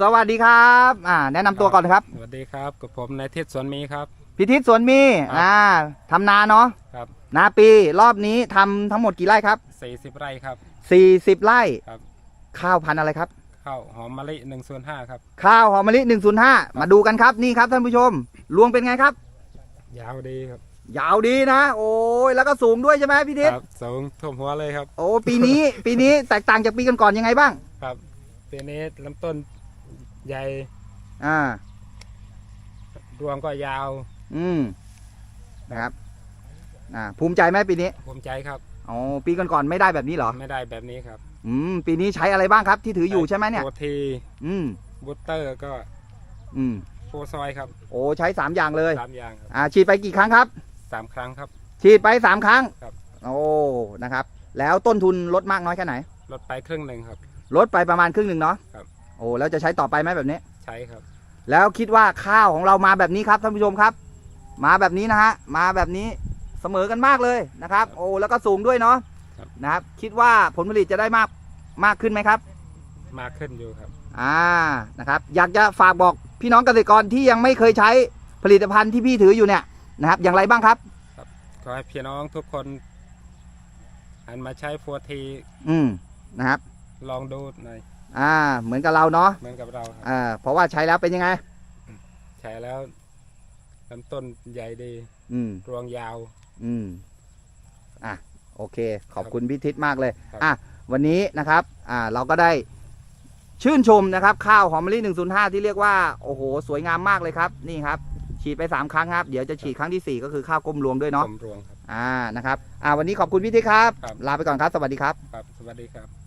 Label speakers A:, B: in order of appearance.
A: สวัสดีครับอ่าแนะนำตัวก่อนนะครับ
B: สวัสดีครับกับผมนายทิศสวนมีครับ
A: พิทิศสวนมี
B: ครับ
A: อ่าทำนาเนาะ
B: ครับ
A: นาปีรอบนี้ทำทั้งหมดกี่ไร่ครับ
B: 40 ไร่ครับ
A: 40 ไร่
B: ครับ
A: ข้าวพันธุ์อะไรครับ
B: ข้าวหอมมะลิ1ส่วน5ครับ
A: ข้าวหอมมะลิ105 มาดูกันครับนี่ครับท่านผู้ชมรวงเป็นไงครับ
B: ยาวดีครับ
A: ยาวดีนะ โอ้ยแล้วก็สูงด้วยใช่ไหมพี่ทิศ
B: ครับสูงท่วมหัวเลยครับ
A: โอ้ปีนี้ ปีนี้แตกต่างจากปีก่อนๆยังไงบ้าง
B: ครับปีนี้ลำต้น ใหญ่
A: อ่าร
B: วงก็ยาว
A: อืมนะครับ อ่า ภูมิใจไหมปีนี้
B: ภูมิใจครับ
A: อ๋อปีก่อนๆไม่ได้แบบนี้เหรอ
B: ไม่ได้แบบนี้ครับ
A: อืมปีนี้ใช้อะไรบ้างครับที่ถืออยู่ใช่ไหมเนี่ย
B: โปรที
A: อืม
B: บูตเตอร์ก็
A: อืม
B: โฟซอยครับ
A: โอ้ใช้สามอย่างเลย
B: สามอย่างครับ
A: อ่าฉีดไปกี่ครั้งครับ
B: สามครั้งครับ
A: ฉีดไปสามครั้ง
B: ครับ
A: โอ้นะครับ แล้วต้นทุนลดมากน้อยแค่ไหน
B: ลดไปครึ่งหนึ่งครับ
A: ลดไปประมาณครึ่งหนึ่งเนาะ
B: ครับ
A: โอ้แล้วจะใช้ต่อไปไหมแบบนี้
B: ใช้ครับ
A: แล้วคิดว่าข้าวของเรามาแบบนี้ครับท่านผู้ชมครับ มาแบบนี้นะฮะมาแบบนี้เสมอกันมากเลยนะครับ โอ้แล้วก็สูงด้วยเนาะ
B: ครับ
A: นะครับ คิดว่าผลผลิตจะได้มากมากขึ้นไหมครับ
B: มากขึ้นอยู่ครับ
A: อ่านะครับอยากจะฝากบอกพี่น้องเกษตรกรที่ยังไม่เคยใช้ผลิตภัณฑ์ที่พี่ถืออยู่เนี่ยนะครับอย่างไรบ้างครับ
B: ขอให้พี่น้องทุกคนหันมาใช้โฟที
A: อืมนะครับ
B: ลองดูหน่อย
A: อ่า เหมือนกับเราเนาะ
B: เหมือนกับเราครับ
A: อ่าเพราะว่าใช้แล้วเป็นยังไง
B: ใช้แล้วลำต้นใหญ่ดี
A: อืม
B: รวงยาว
A: อืม อะ โอเค ขอบคุณพิทิศมากเลย
B: ครับ
A: อะ วันนี้นะครับ อ่า เราก็ได้ชื่นชมนะครับ ข้าวหอมมะลิ105 ที่เรียกว่า โอ้โห สวยงามมากเลยครับ นี่ครับ ฉีดไป 3 ครั้งครับ เดี๋ยวจะฉีดครั้งทีสี่ 4 ก็คือข้าวก้มรวงด้วยเนาะ
B: ผมรวงครับ
A: อ่า นะครับ อ่า วันนี้ขอบคุณพิทิศครับ
B: ครับ
A: ลาไปก่อนครับ สวัสดีครับ
B: ครับ สวัสดีครับ